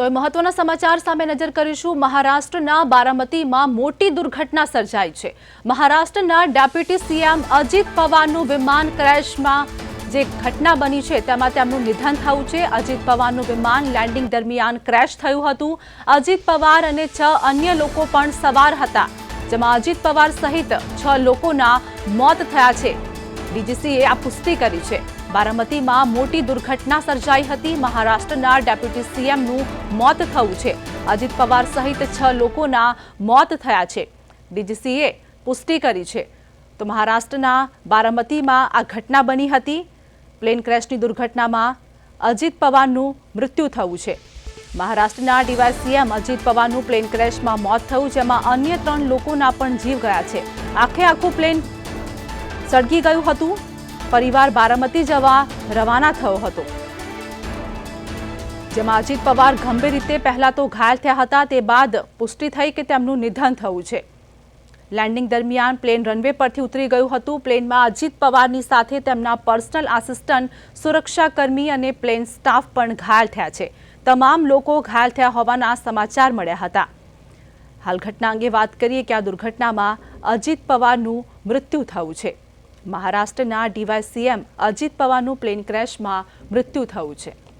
તો એ મહત્વના સમાચાર સામે નજર કરીશું. મહારાષ્ટ્રના બારામતીમાં મોટી દુર્ઘટના સર્જાઈ છે. મહારાષ્ટ્રના ડેપ્યુટી સીએમ અજીત પવારનું વિમાન ક્રેશમાં જે ઘટના બની છે, તેમાં તેમનું નિધન થયું છે. અજીત પવારનું વિમાન લેન્ડિંગ દરમિયાન ક્રેશ થયું હતું. અજીત પવાર અને છ અન્ય લોકો પણ સવાર હતા, જેમાં અજીત પવાર સહિત છ લોકોના મોત થયા છે. ડીજીસીએ આ પુષ્ટિ કરી છે. બારામતીમાં મોટી દુર્ઘટના સર્જાઈ હતી. મહારાષ્ટ્રના ડેપ્યુટી સીએમનું મોત થયું છે. અજીત પવાર સહિત છ લોકોના મોત થયા છે. ડીજીસીએ પુષ્ટિ કરી છે. તો મહારાષ્ટ્રના બારામતીમાં આ ઘટના બની હતી. પ્લેન ક્રેશની દુર્ઘટનામાં અજીત પવારનું મૃત્યુ થયું છે. મહારાષ્ટ્રના ડીવાય સીએમ અજીત પવારનું પ્લેન ક્રેશમાં મોત થયું, જેમાં અન્ય ત્રણ લોકોના પણ જીવ ગયા છે. આખે આખું પ્લેન સળગી ગયું હતું. પરિવાર બારામતી જવા રવાના થયો હતો. જેમાં અજીત પવાર ગંભીર રીતે પહેલા તો ઘાયલ થયા હતા, તે બાદ પુષ્ટિ થઈ કે તેમનું નિધન થયું છે. લેન્ડિંગ દરમિયાન પ્લેન રનવે પરથી ઉતરી ગયું હતું. પ્લેનમાં અજીત પવારની સાથે તેમના પર્સનલ આસિસ્ટન્ટ, સુરક્ષાકર્મી અને પ્લેન સ્ટાફ પણ ઘાયલ થયા છે. તમામ લોકો ઘાયલ થયા હોવાના સમાચાર મળ્યા હતા. હાલ ઘટના અંગે વાત કરીએ કે આ દુર્ઘટનામાં અજીત પવારનું મૃત્યુ થયું છે. મહારાષ્ટ્રના ડીવાય સીએમ અજીત પવારનું પ્લેન ક્રેશમાં મૃત્યુ થયું છે.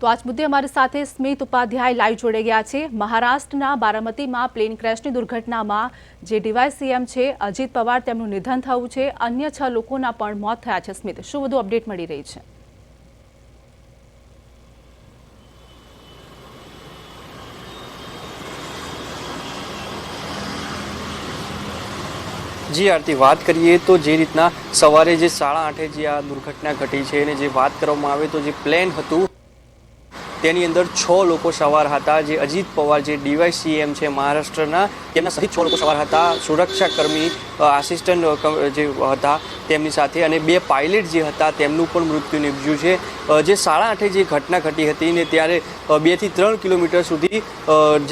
તો આજ મુદ્દે અમારી સાથે સ્મિત ઉપાધ્યાય લાઈવ જોડે ગયા છે. મહારાષ્ટ્રના બારામતીમાં પ્લેન ક્રેશની દુર્ઘટનામાં જે ડીવાય સીએમ છે, અજીત પવાર તેમનું નિધન થયું છે. અન્ય છ લોકોના પણ મોત થયા છે, સ્મિત. શું વધુ અપડેટ મળી રહી છે? જી આરતી વાત કરીએ તો જે રીતના સવારે જે સાડા આઠે જે આ દુર્ઘટના ઘટી છે અને જે વાત કરવામાં આવે તો જે પ્લેન હતું, તેની અંદર છ લોકો સવાર હતા. જે અજીત પવાર, જે ડીવાય સીએમ છે મહારાષ્ટ્રના, તેમના સહિત છ લોકો સવાર હતા. સુરક્ષા કર્મી આસિસ્ટન્ટ જે હતા, તેમની સાથે અને બે પાયલટ જે હતા, તેમનું પણ મૃત્યુ નિપજ્યું છે. જે સાડા આઠે જે ઘટના ઘટી હતી ને ત્યારે બેથી ત્રણ કિલોમીટર સુધી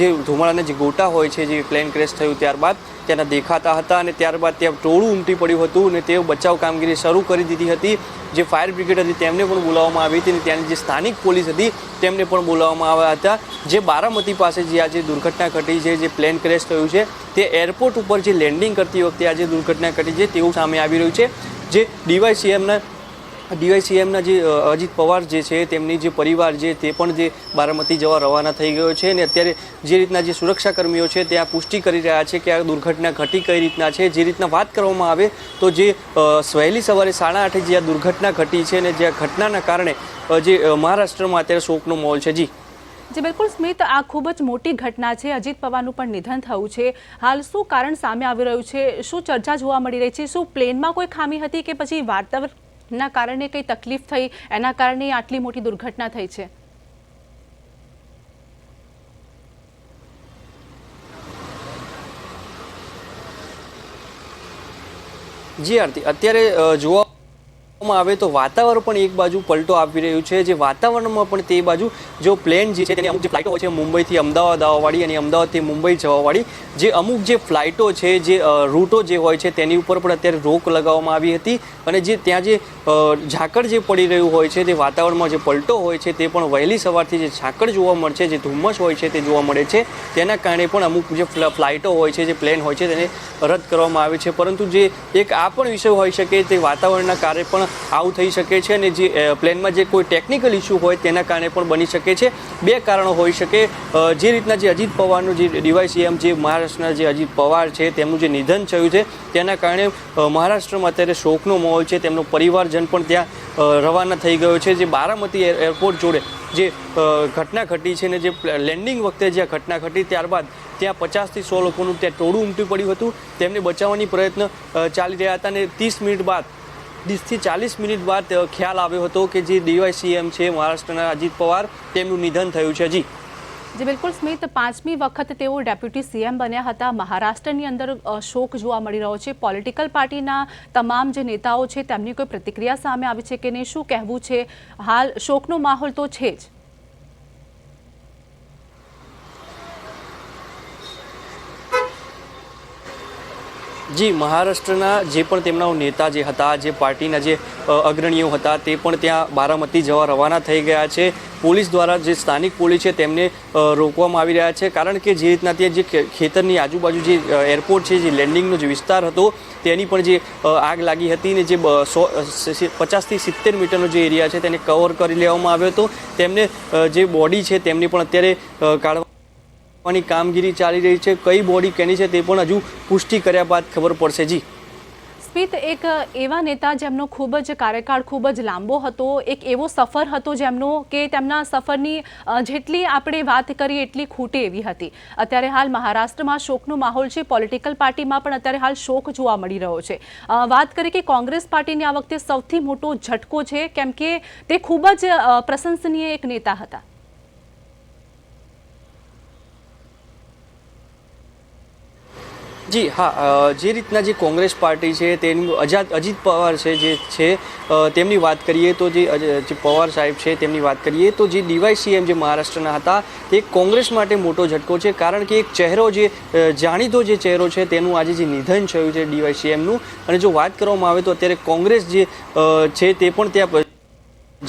જે ધુમાડાના જે ગોટા હોય છે, જે પ્લેન ક્રેશ થયું ત્યારબાદ ત્યાંના દેખાતા હતા અને ત્યારબાદ ત્યાં ટોળું ઉમટી પડ્યું હતું અને તેઓ બચાવ કામગીરી શરૂ કરી દીધી હતી. જે ફાયર બ્રિગેડ હતી તેમને પણ બોલાવવામાં આવી હતી અને ત્યાંની જે સ્થાનિક પોલીસ હતી તેમને પણ બોલાવવામાં આવ્યા હતા. જે બારામતી પાસે જે આજે દુર્ઘટના ઘટી છે, જે પ્લેન ક્રેશ થયું છે, તે એરપોર્ટ ઉપર જે લેન્ડિંગ કરતી વખતે આજે દુર્ઘટના ઘટી છે તેવું સામે આવી રહ્યું છે. જે ડીવાયસીએમના ડીવાયસીએમના જે અજીત પવાર જે છે, તેમની જે પરિવાર જે, તે પણ જે બારામતી જવા રવાના થઈ ગયો છે અને અત્યારે જે રીતના જે સુરક્ષાકર્મીઓ છે છે ત્યાં પુષ્ટિ કરી રહ્યા છે કે આ દુર્ઘટના ઘટી કઈ રીતના છે, જે રીતના વાત કરવામાં આવે તો જે વહેલી સવારે સાડા આઠે જે આ દુર્ઘટના ઘટી છે અને જે આ ઘટનાના કારણે જે મહારાષ્ટ્રમાં અત્યારે શોકનો માહોલ છે. જી. જે, બિલકુલ સ્મિત, આ ખૂબ જ મોટી ઘટના છે. અજીત પવારનું પણ નિધન થયું છે. હાલ શું કારણ સામે આવી રહ્યું છે? શું ચર્ચા જોવા મળી રહી છે? શું પ્લેનમાં કોઈ ખામી હતી કે પછી વાતાવરણના કારણે કંઈ તકલીફ થઈ એના કારણે આટલી મોટી દુર્ઘટના થઈ છે. જી આરતી અત્યારે અ, જોવામાં આવે તો વાતાવરણ પણ એક બાજુ પલટો આપી રહ્યું છે. જે વાતાવરણમાં પણ તે બાજુ જો પ્લેન જે છે તેની અમુક જે ફ્લાઇટો હોય છે, મુંબઈથી અમદાવાદ આવવાવાળી અને અમદાવાદથી મુંબઈ જવાવાળી, જે અમુક જે ફ્લાઇટો છે, જે રૂટો જે હોય છે તેની ઉપર પણ અત્યારે રોક લગાવવામાં આવી હતી અને જે ત્યાં જે ઝાકળ જે પડી રહ્યું હોય છે તે વાતાવરણમાં જે પલટો હોય છે તે પણ વહેલી સવારથી જે ઝાકળ જોવા મળશે જે ધુમ્મસ હોય છે તે જોવા મળે છે. તેના કારણે પણ અમુક જે ફ્લ- ફ્લાઇટો હોય છે, જે પ્લેન હોય છે તેને રદ કરવામાં આવે છે. પરંતુ જે એક આ પણ વિષય હોઈ શકે તે વાતાવરણના કારણે પણ આવું થઈ શકે છે અને જે પ્લેનમાં જે કોઈ ટેકનિકલ ઇસ્યુ હોય તેના કારણે પણ બની શકે છે. બે કારણો હોઈ શકે. જે રીતના જે અજીત પવારનું જે ડીવાયસીએમ જે મહારાષ્ટ્રના જે અજીત પવાર છે, તેમનું જે નિધન થયું છે, તેના કારણે મહારાષ્ટ્રમાં અત્યારે શોકનો માહોલ છે, તેમનો પરિવારજન પણ ત્યાં રવાના થઈ ગયો છે. જે બારામતી એર- એરપોર્ટ જોડે જે ઘટના ઘટી છે ને જે લેન્ડિંગ વખતે જે ઘટના ઘટી ત્યારબાદ ત્યાં પચાસથી સો લોકોનું ત્યાં ટોળું ઉમટી પડ્યું હતું. તેમને બચાવવાની પ્રયત્ન ચાલી રહ્યા હતા અને ત્રીસ મિનિટ બાદ ત્રીસથી ચાલીસ મિનિટ બાદ ખ્યાલ આવ્યો હતો કે જે ડીવાયસીએમ છે મહારાષ્ટ્રના અજીત પવાર, તેમનું નિધન થયું છે. જી. જે, બિલકુલ સ્મિત. પાંચમી વખત તેઓ ડેપ્યુટી સીએમ બન્યા હતા. મહારાષ્ટ્રની અંદર શોક જોવા મળી રહ્યો છે. પોલિટિકલ પાર્ટીના તમામ જે નેતાઓ છે, તેમની કોઈ પ્રતિક્રિયા સામે આવી છે કે નહીં? શું કહેવું છે? હાલ શોકનો માહોલ તો છે જ. જી, મહારાષ્ટ્રના જે પણ તેમના નેતા જે હતા, જે પાર્ટીના જે અગ્રણીઓ હતા, તે પણ ત્યાં બારામતી જવા રવાના થઈ ગયા છે. પોલીસ દ્વારા જે સ્થાનિક પોલીસ છે તેમને રોકવામાં આવી રહ્યા છે. કારણ કે જે રીતના ત્યાં જે ખેતરની આજુબાજુ જે એરપોર્ટ છે, જે લેન્ડિંગનો જે વિસ્તાર હતો, તેની પણ જે આગ લાગી હતી ને જે સો પચાસથી સિત્તેર મીટરનો જે એરિયા છે તેને કવર કરી લેવામાં આવ્યો હતો. તેમને જે બોડી છે તેમની પણ અત્યારે કાઢવા ની કામગીરી ચાલી રહી છે. કઈ બોડી કેની છે તે પણ હજુ પુષ્ટિ કર્યા બાદ ખબર પડશે જી. સ્મિત, એક એવા નેતા જેમનો ખૂબ જ કાર્યકાળ ખૂબ જ લાંબો હતો, એક એવો સફર હતો જેમનો કે તેમના સફરની જેટલી આપણે વાત કરીએ એટલી ખૂટે એવી હતી. અત્યારે હાલ મહારાષ્ટ્રમાં શોકનો માહોલ છે, પોલિટિકલ પાર્ટીમાં પણ અત્યારે હાલ શોક જોવા મળી રહ્યો છે. વાત કરીએ કે કોંગ્રેસ પાર્ટીની આ વખતે સૌથી મોટો ઝટકો છે, કેમ કે તે ખૂબ જ પ્રશંસનીય એક નેતા હતા. જી, હા જે રીતના જે કોંગ્રેસ પાર્ટી છે, તેનું અજાત, અજીત પવાર છે, જે છે તેમની વાત કરીએ તો જે પવાર સાહેબ છે, તેમની વાત કરીએ તો જે ડીવાય સીએમ જે મહારાષ્ટ્રના હતા, તે કોંગ્રેસ માટે મોટો ઝટકો છે, કારણ કે એક ચહેરો જે જાણીતો જે ચહેરો છે, તેનું આજે જે નિધન થયું છે ડીવાય સીએમનું અને જો વાત કરવામાં આવે તો અત્યારે કોંગ્રેસ જે છે, તે પણ ત્યાં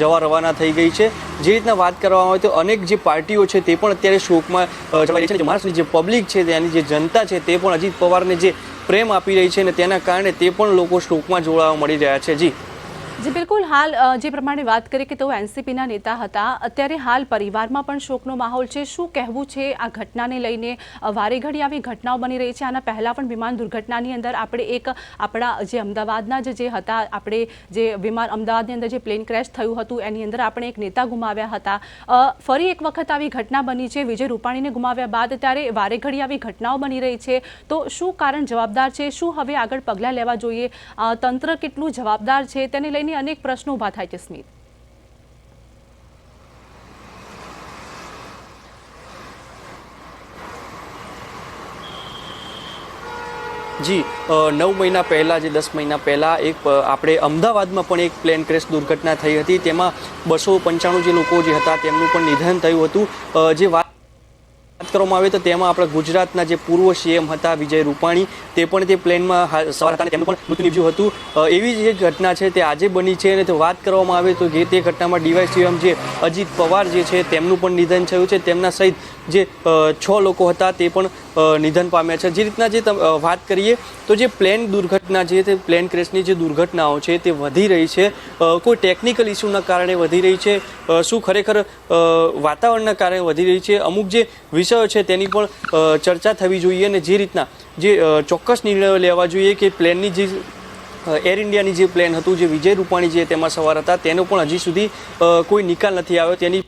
જવા રવાના થઈ ગઈ છે. જે રીતના વાત કરવામાં આવે તો અનેક જે પાર્ટીઓ છે તે પણ અત્યારે શોકમાં જવાઈ છે. મહારાષ્ટ્રની જે પબ્લિક છે, ત્યાંની જે જનતા છે તે પણ અજીત પવારને જે પ્રેમ આપી રહી છે અને તેના કારણે તે પણ લોકો શોકમાં જોડાવા મળી રહ્યા છે. જી. જી, બિલકુલ. હાલ જે પ્રમાણે વાત કરીએ કે તેઓ એનસીપીના નેતા હતા, અત્યારે હાલ પરિવારમાં પણ શોકનો માહોલ છે. શું કહેવું છે આ ઘટનાને લઈને? વારે ઘડી આવી ઘટનાઓ બની રહી છે. આના પહેલાં પણ વિમાન દુર્ઘટનાની અંદર આપણે એક આપણા જે અમદાવાદના જે હતા, આપણે જે વિમાન અમદાવાદની અંદર જે પ્લેન ક્રેશ થયું હતું, એની અંદર આપણે એક નેતા ગુમાવ્યા હતા. ફરી એક વખત આવી ઘટના બની છે. વિજય રૂપાણીને ગુમાવ્યા બાદ ત્યારે વારે ઘડી આવી ઘટનાઓ બની રહી છે. તો શું કારણ જવાબદાર છે? શું હવે આગળ પગલાં લેવા જોઈએ? તંત્ર કેટલું જવાબદાર છે? તેને લઈને અનેક પ્રશ્નો ઊભા થાય છે સ્મિત. જી નવ મહિના પહેલાં જે દસ મહિના પહેલાં એક આપણે અમદાવાદમાં પણ એક પ્લેન ક્રેશ દુર્ઘટના થઈ હતી. તેમાં બસો પંચાણું જે લોકો જે હતા તેમનું પણ નિધન થયું હતું. જે વાત વાત કરવામાં આવે તો તેમાં આપણા ગુજરાતના જે પૂર્વ સીએમ હતા વિજય રૂપાણી, તે પણ તે પ્લેનમાં સવાર હતા તેમનું પણ મૃત્યુ નિપજ્યું હતું. એવી જે ઘટના છે તે આજે બની છે અને વાત કરવામાં આવે તો જે તે ઘટનામાં ડીવાય સીએમ જે અજીત પવાર જે છે તેમનું પણ નિધન થયું છે. તેમના સહિત જે છ લોકો હતા તે પણ નિધન પામ્યા છે. જે રીતના જે વાત કરીએ, તો જે પ્લેન દુર્ઘટના જે તે પ્લેન ક્રેશની જે દુર્ઘટનાઓ છે તે વધી રહી છે. કોઈ ટેકનિકલ ઇસ્યુના કારણે વધી રહી છે. શું ખરેખર વાતાવરણના કારણે વધી રહી છે? અમુક જે વિષયો છે તેની પણ ચર્ચા થવી જોઈએ અને જે રીતના જે ચોક્કસ નિર્ણયો લેવા જોઈએ કે પ્લેનની જે એર ઇન્ડિયાની જે પ્લેન હતું, જે વિજય રૂપાણી જે તેમાં સવાર હતા, તેનો પણ હજી સુધી કોઈ નિકાલ નથી આવ્યો. તેની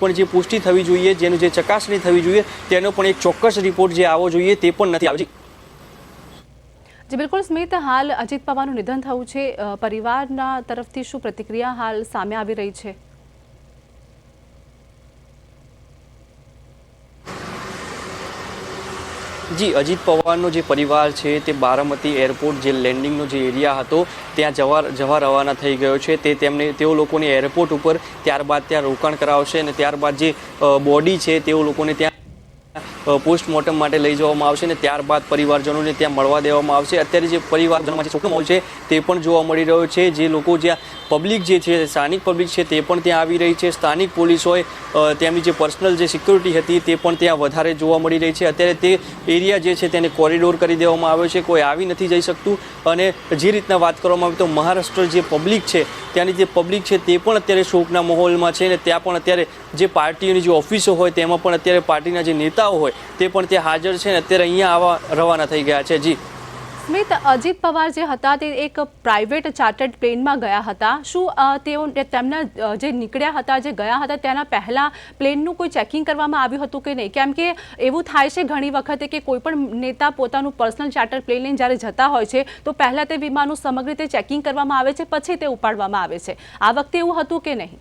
પણ જે પુષ્ટિ થવી જોઈએ, જેનું જે ચકાસણી થવી જોઈએ, તેનો પણ એક ચોક્કસ રિપોર્ટ જે આવવો જોઈએ તે પણ નથી આવતી. જી, બિલકુલ સ્મિત, હાલ અજીત પવારનું નિધન થયું છે. પરિવારના તરફથી શું પ્રતિક્રિયા હાલ સામે આવી રહી છે? જી, અજીત પવારનો જે પરિવાર છે, તે બારામતી એરપોર્ટ જે લેન્ડિંગનો જે એરિયા હતો, ત્યાં જવા જવા રવાના થઈ ગયો છે. તે તેમને, તેઓ લોકોને એરપોર્ટ ઉપર ત્યારબાદ ત્યાં રોકાણ કરાવશે અને ત્યારબાદ જે બોડી છે, તેઓ લોકોને ત્યાં પોસ્ટમોર્ટમ માટે લઈ જવામાં આવશે અને ત્યારબાદ પરિવારજનોને ત્યાં મળવા દેવામાં આવશે. અત્યારે જે પરિવારજનોમાં જે શોકનો છે, તે પણ જોવા મળી રહ્યો છે. જે લોકો જ્યાં પબ્લિક જે છે, સ્થાનિક પબ્લિક છે, તે પણ ત્યાં આવી રહી છે. સ્થાનિક પોલીસ હોય તેમની જે પર્સનલ જે સિક્યુરિટી હતી, તે પણ ત્યાં વધારે જોવા મળી રહી છે. અત્યારે તે એરિયા જે છે, તેને કોરિડોર કરી દેવામાં આવ્યો છે. કોઈ આવી નથી જઈ શકતું. અને જે રીતના વાત કરવામાં આવે તો મહારાષ્ટ્ર જે પબ્લિક છે, ત્યાંની જે પબ્લિક છે, તે પણ અત્યારે શોકના માહોલમાં છે અને ત્યાં પણ અત્યારે જે પાર્ટીઓની જે ઓફિસો હોય, તેમાં પણ અત્યારે પાર્ટીના જે નેતાઓ હોય તે પણ ત્યાં હાજર છે ને અત્યારે અહીંયા આવા રવાના થઈ ગયા છે. જી. સ્મિત, અજીત પવાર જે હતા તે એક પ્રાઇવેટ ચાર્ટર્ડ પ્લેનમાં ગયા હતા. શું તેઓ તેમના જે નીકળ્યા હતા, જે ગયા હતા, તેના પહેલા પ્લેનનું કોઈ ચેકિંગ કરવામાં આવ્યું હતું કે નહીં? કેમ કે એવું થાય છે ઘણી વખતે કે કોઈ પણ નેતા પોતાનું પર્સનલ ચાર્ટર પ્લેન લઈને જ્યારે જતા હોય છે, તો પહેલાં તે વિમાનનું સમગ્ર રીતે ચેકિંગ કરવામાં આવે છે, પછી તે ઉપાડવામાં આવે છે. આ વખતે એવું હતું કે નહીં?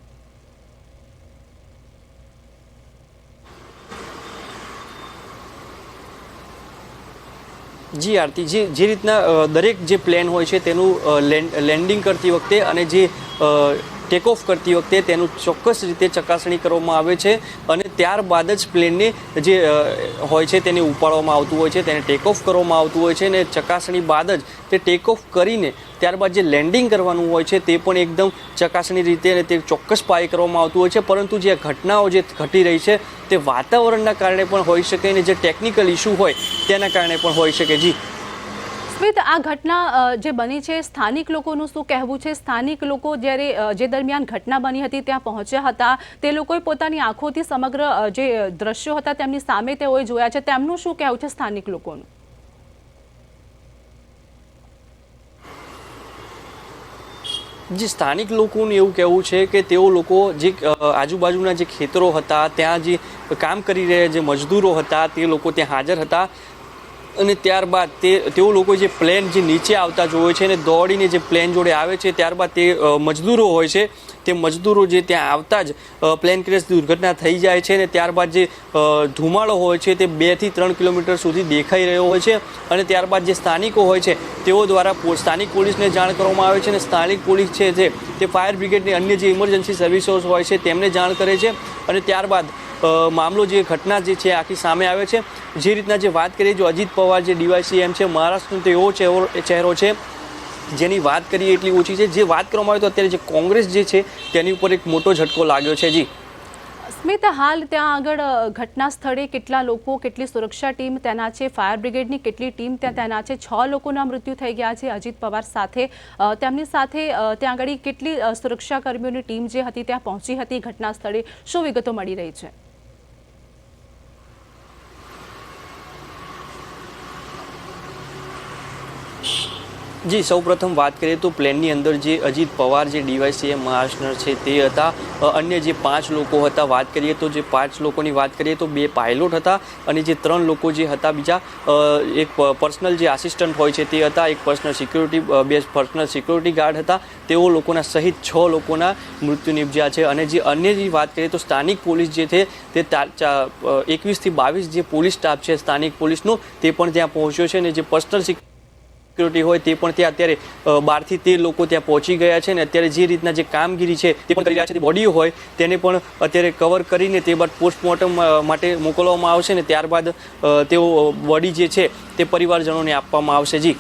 જી આરતી જે જે રીતના દરેક જે પ્લેન હોય છે તેનું લેન્ડ- લેન્ડિંગ કરતી વખતે અને જે ટેક ઓફ કરતી વખતે તેનું ચોક્કસ રીતે ચકાસણી કરવામાં આવે છે અને ત્યારબાદ જ પ્લેનને જે હોય છે તેને ઉપાડવામાં આવતું હોય છે, તેને ટેક ઓફ કરવામાં આવતું હોય છે અને ચકાસણી બાદ જ તે ટેક ઓફ કરીને ત્યારબાદ જે લેન્ડિંગ કરવાનું હોય છે તે પણ એકદમ ચકાસણી રીતે અને તે ચોક્કસ પાયે કરવામાં આવતું હોય છે. પરંતુ જે ઘટનાઓ જે ઘટી રહી છે તે વાતાવરણના કારણે પણ હોઈ શકે અને જે ટેકનિકલ ઇસ્યુ હોય તેના કારણે પણ હોઈ શકે. જી. સ્મિત આ ઘટના જે બની છે, સ્થાનિક લોકોનું શું કહેવું છે? સ્થાનિક લોકો જ્યારે જે દરમિયાન ઘટના બની હતી, ત્યાં પહોંચ્યા હતા. તે લોકોએ પોતાની આંખોથી સમગ્ર જે દ્રશ્યો હતા, તેમની સામે તેઓએ જોયા છે. તેમનું શું કહેવું છે સ્થાનિક લોકોનું? જે સ્થાનિક લોકોનું એવું કહેવું છે કે તેઓ લોકો જે આજુબાજુના જે ખેતરો હતા, ત્યાં જે કામ કરી રહ્યા જે મજદૂરો હતા, તે લોકો ત્યાં હાજર હતા. અને ત્યારબાદ તે તેઓ લોકો જે પ્લેન જે નીચે આવતા જોવે છે અને દોડીને જે પ્લેન જોડે આવે છે, ત્યારબાદ તે મજદૂરો હોય છે. તે મજદૂરો જે ત્યાં આવતા જ પ્લેન ક્રેશ દુર્ઘટના થઈ જાય છે અને ત્યારબાદ જે ધુમાડો હોય છે તે બેથી ત્રણ કિલોમીટર સુધી દેખાઈ રહ્યો હોય છે અને ત્યારબાદ જે સ્થાનિકો હોય છે તેઓ દ્વારા સ્થાનિક પોલીસને જાણ કરવામાં આવે છે અને સ્થાનિક પોલીસ છે જે, તે ફાયર બ્રિગેડની અન્ય જે ઇમરજન્સી સર્વિસો હોય છે તેમને જાણ કરે છે અને ત્યારબાદ મામલો જે ઘટના જે છે આખી સામે આવે છે. જે રીતના જે વાત કરીએ, જો અજીત પવાર જે ડીવાયસીએમ છે, મહારાષ્ટ્રનો તો એવો ચહેરો છે, જેની વાત કરીએ એટલી ઓછી છે. જે વાત કરવામાં આવે તો અત્યારે જે કોંગ્રેસ જે છે, તેની ઉપર એક મોટો ઝટકો લાગ્યો છે. જી. સ્મિત, હાલ ત્યાં આગળ ઘટના સ્થળે કેટલા લોકો, કેટલી સુરક્ષા ટીમ તેના છે, ફાયર બ્રિગેડની કેટલી ટીમ ત્યાં તેના છે? છ લોકોના મૃત્યુ થઈ ગયા છે અજીત પવાર સાથે. તેમની સાથે ત્યાં આગળ કેટલી સુરક્ષાકર્મીઓની સુરક્ષા કર્મીઓની ટીમ જે હતી, ત્યાં પહોંચી હતી ઘટના સ્થળે? શું વિગતો મળી રહી છે? જી, સૌપ્રથમ વાત કરીએ તો પ્લેનની અંદર જે અજીત પવાર, જે ડીવાયસીએમ મહારાષ્ટ્ર છે તે હતા. અન્ય જે પાંચ લોકો હતા, વાત કરીએ તો જે પાંચ લોકોની વાત કરીએ તો બે પાયલોટ હતા અને જે ત્રણ લોકો જે હતા બીજા એક પર્સનલ જે આસિસ્ટન્ટ હોય છે તે હતા, એક પર્સનલ સિક્યુરિટી બે પર્સનલ સિક્યુરિટી ગાર્ડ હતા. તેઓ લોકોના સહિત છ લોકોના મૃત્યુ નિપજ્યા છે અને જે અન્ય જે વાત કરીએ તો સ્થાનિક પોલીસ જે છે તે એકવીસથી બાવીસ જે પોલીસ સ્ટાફ છે સ્થાનિક પોલીસનો તે પણ ત્યાં પહોંચ્યો છે અને જે પર્સનલ સિક્યુરિટી હોય તે પણ ત્યાં અત્યારે બારથી તેર લોકો ત્યાં પહોંચી ગયા છે ને અત્યારે જે રીતના જે કામગીરી છે તે પણ કરી રહ્યા છે. બોડીઓ હોય તેને પણ અત્યારે કવર કરીને તે બાદ પોસ્ટમોર્ટમ માટે મોકલવામાં આવશે ને ત્યારબાદ તેઓ બોડી જે છે તે પરિવારજનોને આપવામાં આવશે. જી.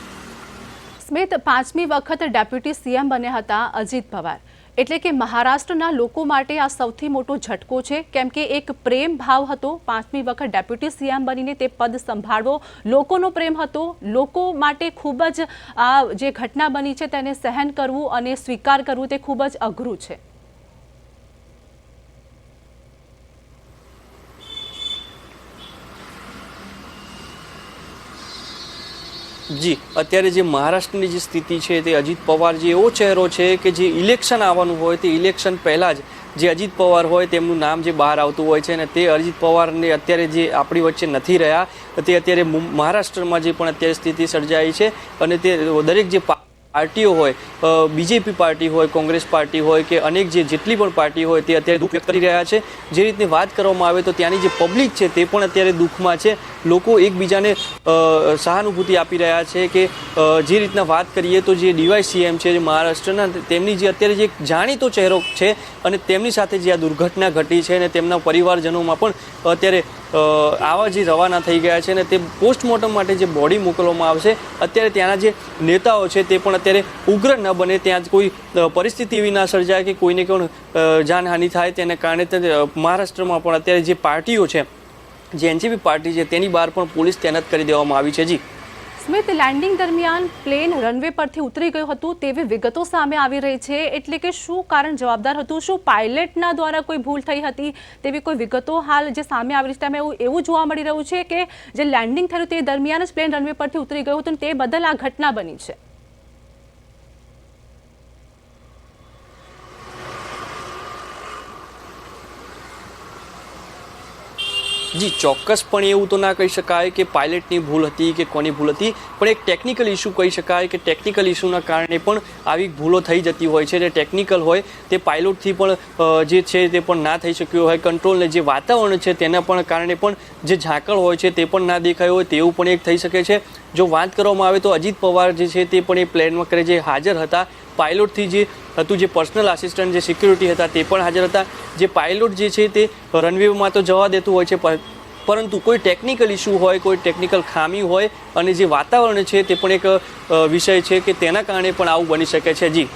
સ્મિત, પાંચમી વખત ડેપ્યુટી સીએમ બન્યા હતા અજીત પવાર. એટલે કે મહારાષ્ટ્રના લોકો માટે આ સૌથી મોટો ઝટકો છે. કેમ કે એક પ્રેમ ભાવ હતો. પાંચમી વખત ડેપ્યુટી સીએમ બનીને તે પદ સંભાળવો લોકોનો પ્રેમ હતો. લોકો માટે ખૂબ જ આ જે ઘટના બની છે તેને સહન કરવું અને સ્વીકાર કરવું તે ખૂબ જ અઘરું છે. જી, અત્યારે જે મહારાષ્ટ્રની જે સ્થિતિ છે તે અજીત પવાર જે એવો ચહેરો છે કે જે ઇલેક્શન આવવાનું હોય તે ઇલેક્શન પહેલાં જ જે અજીત પવાર હોય તેમનું નામ જે બહાર આવતું હોય છે અને તે અજીત પવારને અત્યારે જે આપણી વચ્ચે નથી રહ્યા, તે અત્યારે મહારાષ્ટ્રમાં જે પણ અત્યારે સ્થિતિ સર્જાઈ છે અને તે દરેક જે પાર્ટીઓ હોય બીજેપી પાર્ટી હોય, કોંગ્રેસ પાર્ટી હોય કે અનેક જે જેટલી પણ પાર્ટી હોય તે અત્યારે દુઃખ કરી રહ્યા છે. જે રીતની વાત કરવામાં આવે તો ત્યાંની જે પબ્લિક છે તે પણ અત્યારે દુઃખમાં છે. લોકો એકબીજાને સહાનુભૂતિ આપી રહ્યા છે કે જે રીતના વાત કરીએ તો જે ડીવાય સીએમ છે, જે મહારાષ્ટ્રના, તેમની જે અત્યારે જે જાણીતો ચહેરો છે અને તેમની સાથે જે આ દુર્ઘટના ઘટી છે અને તેમના પરિવારજનોમાં પણ અત્યારે આવા જે રવાના થઈ ગયા છે અને તે પોસ્ટમોર્ટમ માટે જે બોડી મોકલવામાં આવશે અત્યારે ત્યાંના જે નેતાઓ છે તે પણ અત્યારે ઉગ્ર ન બને, ત્યાં જ કોઈ પરિસ્થિતિ એવી ના સર્જાય કે કોઈને કોઈ જાનહાનિ થાય. તેને કારણે મહારાષ્ટ્રમાં પણ અત્યારે જે પાર્ટીઓ છે, જે એનસીપી પાર્ટી છે તેની બહાર પણ પોલીસ તૈનાત કરી દેવામાં આવી છે. જી. સ્મિત લેન્ડિંગ દરમિયાન પ્લેન રનવે પરથી ઉતરી ગયું હતું તેવી વિગતો સામે આવી રહી છે. એટલે કે શું કારણ જવાબદાર હતું? શું પાયલટના દ્વારા કોઈ ભૂલ થઈ હતી? તેવી કોઈ વિગતો હાલ જે સામે આવી રહી છે તેમાં એવું એવું જોવા મળી રહ્યું છે કે જે લેન્ડિંગ થયું તે દરમિયાન જ પ્લેન રનવે પરથી ઉતરી ગયું હતું તે બદલ આ ઘટના બની છે. જી, ચોક્કસપણે એવું તો ના કહી શકાય કે પાયલટની ભૂલ હતી કે કોની ભૂલ હતી, પણ એક ટેકનિકલ ઇસ્યુ કહી શકાય કે ટેકનિકલ ઇસ્યુના કારણે પણ આવી ભૂલો થઈ જતી હોય છે. જે ટેકનિકલ હોય તે પાયલોટથી પણ જે છે તે પણ ના થઈ શક્યું હોય. કંટ્રોલને જે વાતાવરણ છે તેના પણ કારણે પણ જે ઝાકળ હોય છે તે પણ ના દેખાયું હોય તેવું પણ એક થઈ શકે છે. જો વાત કરવામાં આવે તો અજીત પવાર જે છે તે પણ એ પ્લેનમાં કરે જે હાજર હતા. પાયલોટથી જે હતું, જે પર્સનલ આસિસ્ટન્ટ જે સિક્યુરિટી હતા, તે પણ હાજર હતા. જે પાયલોટ જે છે તે રનવેમાં તો જવા દેતું હોય છે, પર- પરંતુ કોઈ ટેકનિકલ ઇસ્યુ હોય, કોઈ ટેકનિકલ ખામી હોય અને જે વાતાવરણ છે તે પણ એક વિષય છે કે તેના કારણે પણ આવું બની શકે છે. જી.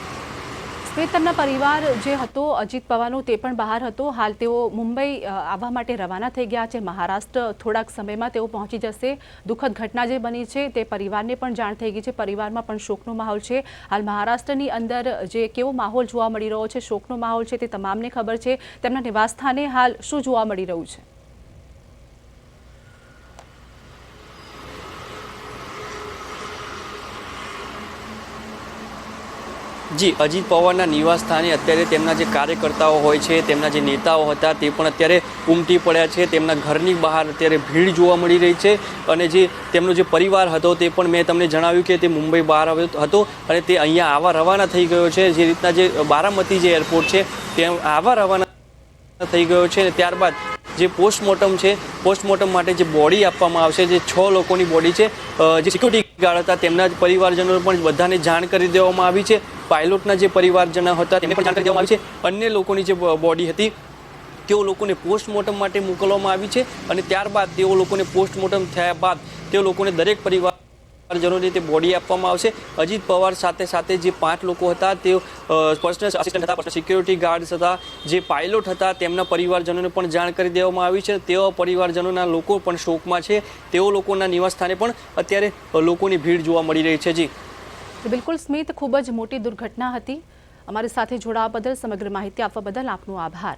સ્મિત તેમના પરિવાર જે હતો, અજીત પવારનો તે પણ બહાર હતો. હાલ તેઓ મુંબઈ આવવા માટે રવાના થઈ ગયા છે. મહારાષ્ટ્ર થોડાક સમયમાં તેઓ પહોંચી જશે. દુઃખદ ઘટના જે બની છે તે પરિવારને પણ જાણ થઈ ગઈ છે. પરિવારમાં પણ શોકનો માહોલ છે. હાલ મહારાષ્ટ્રની અંદર જે કેવો માહોલ જોવા મળી રહ્યો છે, શોકનો માહોલ છે તે તમામને ખબર છે. તેમના નિવાસસ્થાને હાલ શું જોવા મળી રહ્યું છે? જી, અજીત પવારના નિવાસ સ્થાને અત્યારે તેમના જે કાર્યકર્તાઓ હોય છે, તેમના જે નેતાઓ હતા, તે પણ અત્યારે ઉમટી પડ્યા છે. તેમના ઘરની બહાર અત્યારે ભીડ જોવા મળી રહી છે અને જે તેમનો જે પરિવાર હતો, તે પણ મેં તમને જણાવ્યું કે તે મુંબઈ બહાર આવ્યો હતો અને તે અહીંયા આવા રવાના થઈ ગયો છે. જે રીતના જે બારામતી જે એરપોર્ટ છે તે આવા રવાના થઈ ગયો છે ત્યારબાદ જે પોસ્ટમોર્ટમ છે, પોસ્ટમોર્ટમ માટે જે બોડી આપવામાં આવશે, જે છ લોકોની બોડી છે જે સિક્યુરિટી ગાર્ડ હતા, તેમના જ પરિવારજનો પણ બધાને જાણ કરી દેવામાં આવી છે. પાયલોટના જે પરિવારજનો હતા, તેમને પણ જાણ કરી દેવામાં આવી છે. અન્ય લોકોની જે બોડી હતી, તેઓ લોકોને પોસ્ટમોર્ટમ માટે મોકલવામાં આવી છે અને ત્યારબાદ તેઓ લોકોને પોસ્ટમોર્ટમ થયા બાદ, તેઓ લોકોને દરેક પરિવાર પરિવારજનોને તે બોડી આપવામાં આવશે. અજીત પવાર સાથે સાથે જે પાંચ લોકો હતા, તેઓ પર્સનલ આસિસ્ટન્ટ હતા સિક્યુરિટી ગાર્ડ્સ હતા, જે પાયલોટ હતા, તેમના પરિવારજનોને પણ જાણ કરી દેવામાં આવી છે. તેઓ પરિવારજનોના લોકો પણ શોકમાં છે. તેઓ લોકોના નિવાસસ્થાને પણ અત્યારે લોકોની ભીડ જોવા મળી રહી છે. જી, બિલકુલ. સ્મિત ખૂબ જ મોટી દુર્ઘટના હતી. અમારી સાથે જોડાવા બદલ સમગ્ર માહિતી આપવા બદલ આપનો આભાર.